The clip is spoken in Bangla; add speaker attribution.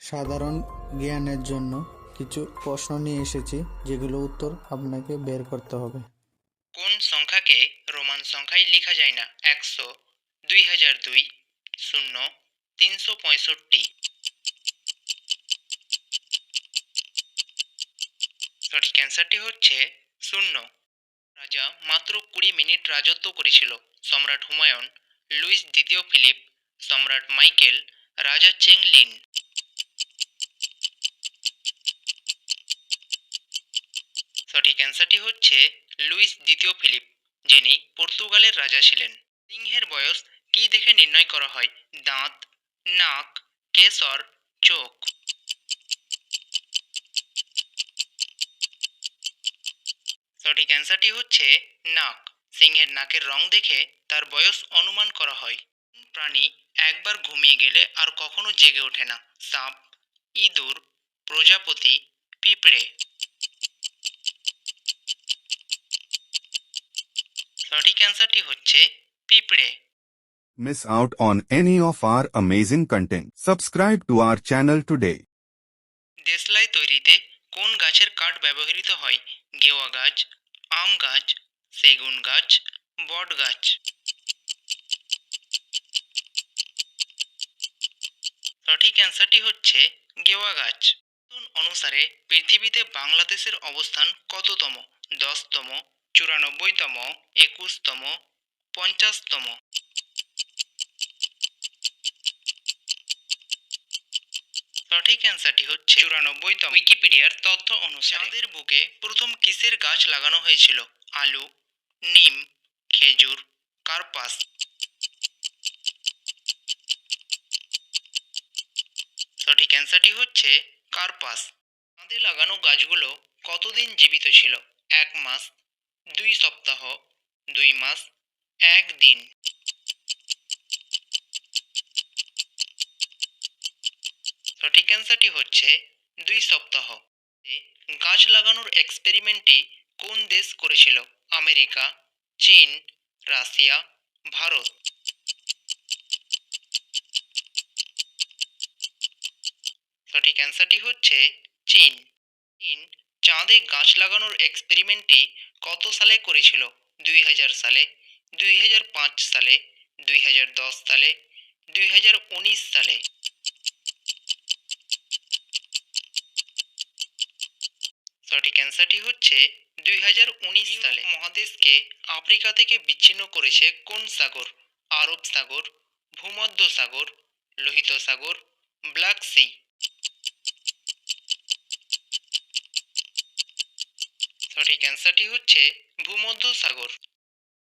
Speaker 1: সাধারণ জ্ঞানের জন্য কিছু প্রশ্ন নিয়ে এসেছি, যেগুলো উত্তর আপনাকে বের করতে হবে।
Speaker 2: কোন সংখ্যাকে রোমান সংখ্যায় লেখা যায় না? একশো, দুই হাজার দুই, শূন্য, তিনশো পঁয়ষট্টি। সঠিক অ্যান্সারটি হচ্ছে শূন্য। রাজা মাত্র কুড়ি মিনিট রাজত্ব করেছিল। সম্রাট হুমায়ুন, লুইস দ্বিতীয় ফিলিপ, সম্রাট মাইকেল, রাজা চেংলিন অ্যান্সারটি হচ্ছে লুইস দ্বিতীয় ফিলিপ, যিনি পর্তুগালের রাজা ছিলেন। সিংহের বয়স কি দেখে নির্ণয় করা হয়? দাঁত, নাক, কেশর, চোখ। সঠিক অ্যান্সারটি হচ্ছে নাক। সিংহের নাকের রং দেখে তার বয়স অনুমান করা হয়। প্রাণী একবার ঘুমিয়ে গেলে আর কখনো জেগে ওঠে না। সাপ, ইঁদুর, প্রজাপতি, পিঁপড়ে। সঠিক অ্যান্সারটি হচ্ছে পিঁপড়ে।
Speaker 3: Miss out on any of our amazing content. Subscribe to our channel today.
Speaker 2: দেশলাই তৈরিতে কোন গাছের কাঠ ব্যবহৃত হয়? গেওয়া গাছ আম গাছ সেগুন গাছ বট গাছ। সঠিক অ্যান্সারটি হচ্ছে গেওয়া গাছ। অনুসারে পৃথিবীতে বাংলাদেশের অবস্থান কততম? দশতম চুরানব্বইতম, একুশতম, পঞ্চাশতম। সঠিক অ্যান্সারটি হচ্ছে চুরানব্বইতম। উইকিপিডিয়ার তথ্য অনুসারে চাঁদের বুকে প্রথম কিসের গাছ লাগানো হয়েছিল? আলু, নিম, খেজুর, কার্পাস। সঠিক অ্যান্সারটি হচ্ছে কার্পাস। চাঁদে লাগানো গাছগুলো কতদিন জীবিত ছিল? এক মাস দুই সপ্তাহ, দুই মাস, এক দিন। সঠিক অ্যান্সারটি হচ্ছে দুই সপ্তাহ। গাছ লাগানোর এক্সপেরিমেন্টটি কোন দেশ করেছিল? আমেরিকা, চীন, রাশিয়া, ভারত। সঠিক অ্যান্সারটি হচ্ছে চীন। চীন চাঁদে গাছ লাগানোর এক্সপেরিমেন্টটি কত সালে করেছিল? দুই হাজার সালে দুই হাজার পাঁচ সালে দুই হাজার দশ সালে দুই হাজার উনিশ সালে। সঠিক অ্যান্সারটি হচ্ছে দুই হাজার উনিশ সালে। মহাদেশকে আফ্রিকা থেকে বিচ্ছিন্ন করেছে কোন সাগর? আরব সাগর ভূমধ্য সাগর লোহিত সাগর, ব্ল্যাক সি। সঠিক অ্যান্সারটি হচ্ছে ভূমধ্য সাগর